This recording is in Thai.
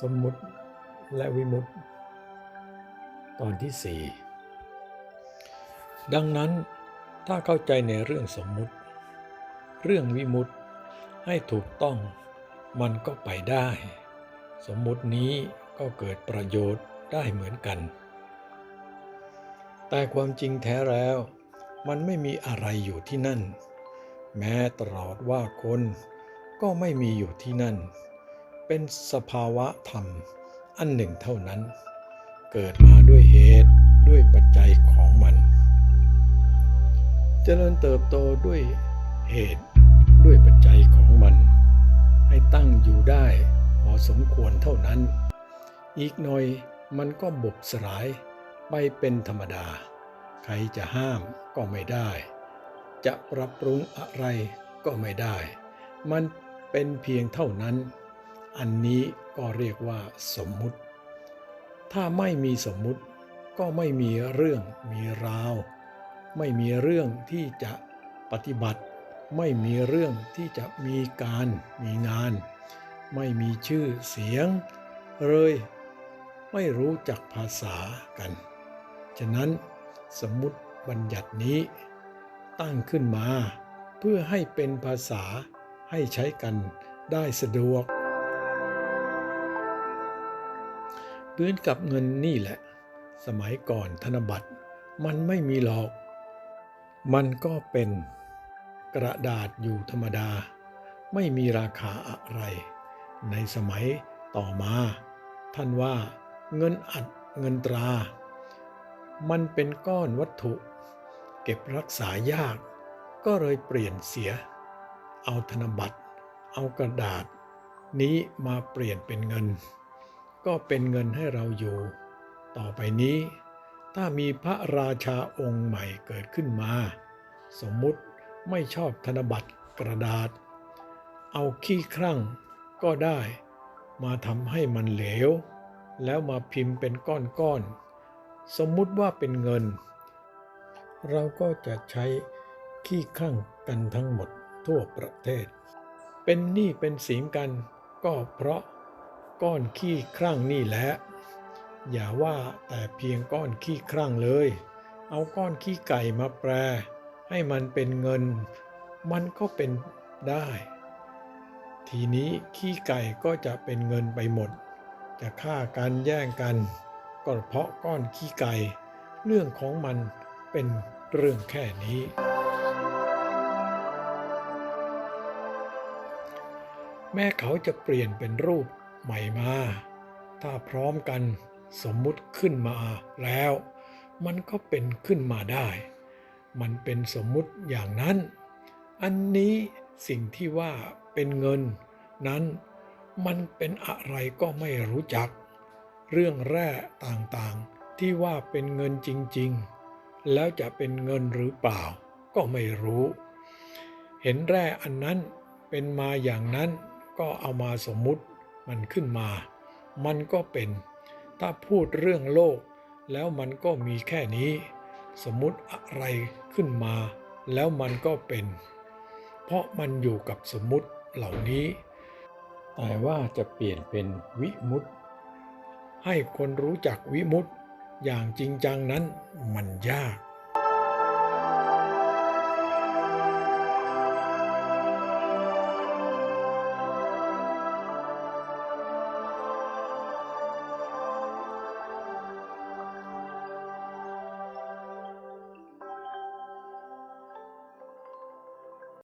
สมุดและวิมุตติ ตอนที่สี่ดังนั้นถ้าเข้าใจในเรื่องสมมุติ เรื่องวิมุตติให้ถูกต้องมันก็ไปได้ สมมุตินี้ก็เกิดประโยชน์ได้เหมือนกัน แต่ความจริงแท้แล้ว มันไม่มีอะไรอยู่ที่นั่น แม้ตลอดว่าคนก็ไม่มีอยู่ที่นั่น เป็นสภาวะธรรมอันหนึ่งเท่านั้น เกิดมาด้วยเหตุด้วยปัจจัยของมัน เจริญเติบโตด้วยเหตุด้วยปัจจัยของมัน ให้ตั้งอยู่ได้พอสมควรเท่านั้น อีกหน่อยมันก็บุบสลายไปเป็นธรรมดา ใครจะห้ามก็ไม่ได้ จะปรับปรุงอะไรก็ไม่ได้ มันเป็นเพียงเท่านั้น อันนี้ก็เรียกว่าสมมุติ ถ้าไม่มีสมมุติก็ไม่มีเรื่องมีราว ไม่มีเรื่องที่จะปฏิบัติ ไม่มีเรื่องที่จะมีการมีงาน ไม่มีชื่อเสียง เลยไม่รู้จักภาษากัน ฉะนั้นสมมุติบัญญัตินี้ตั้งขึ้นมา เพื่อให้เป็นภาษาให้ใช้กันได้สะดวก เหมือนกับเงินนี่แหละ สมัยก่อนธนบัตร มันไม่มีหรอก มันก็เป็นกระดาษอยู่ธรรมดา ไม่มีราคาอะไร ในสมัยต่อมา ท่านว่าเงินอัดเงินตรา มันเป็นก้อนวัตถุ เก็บรักษายาก ก็เลยเปลี่ยนเสีย เอาธนบัตร เอากระดาษ นี้มาเปลี่ยนเป็นเงิน ก็เป็นเงินให้เราอยู่ ต่อไปนี้ ถ้ามีพระราชาองค์ใหม่เกิดขึ้นมา สมมุติไม่ชอบธนบัตรกระดาษ เอาขี้ครั่งก็ได้ มาทำให้มันเหลว แล้วมาพิมพ์เป็นก้อนๆ สมมุติว่าเป็นเงิน เราก็จะใช้ขี้ครั่งกันทั้งหมดทั่วประเทศ เป็นหนี้เป็นสินกันก็เพราะ ก้อนขี้ครั่งนี่แหละ อย่าว่าแต่เพียงก้อนขี้ครั่งเลย เอาก้อนขี้ไก่มาแปร ให้มันเป็นเงิน มันก็เป็นได้ ทีนี้ขี้ไก่ก็จะเป็นเงินไปหมด จะฆ่ากันแย่งกันก็เพราะก้อนขี้ไก่ เรื่องของมันเป็นเรื่องแค่นี้แม้เขาจะเปลี่ยนเป็นรูป ใหม่มา ถ้าพร้อมกันสมมุติขึ้นมาแล้ว มันก็เป็นขึ้นมาได้ มันเป็นสมมุติอย่างนั้น อันนี้สิ่งที่ว่าเป็นเงิน นั้นมันเป็นอะไรก็ไม่รู้จัก เรื่องแร่ต่างๆ ที่ว่าเป็นเงินจริงๆ แล้วจะเป็นเงินหรือเปล่า ก็ไม่รู้ เห็นแร่อันนั้นเป็นมาอย่างนั้นก็เอามาสมมุติ มันขึ้นมา มันก็เป็น ถ้าพูดเรื่องโลก แล้วมันก็มีแค่นี้ สมมุติอะไรขึ้นมา แล้วมันก็เป็น เพราะมันอยู่กับสมมุติเหล่านี้ แต่ว่าจะเปลี่ยนเป็นวิมุตติ ให้คนรู้จักวิมุตติอย่างจริงจังนั้นมันยาก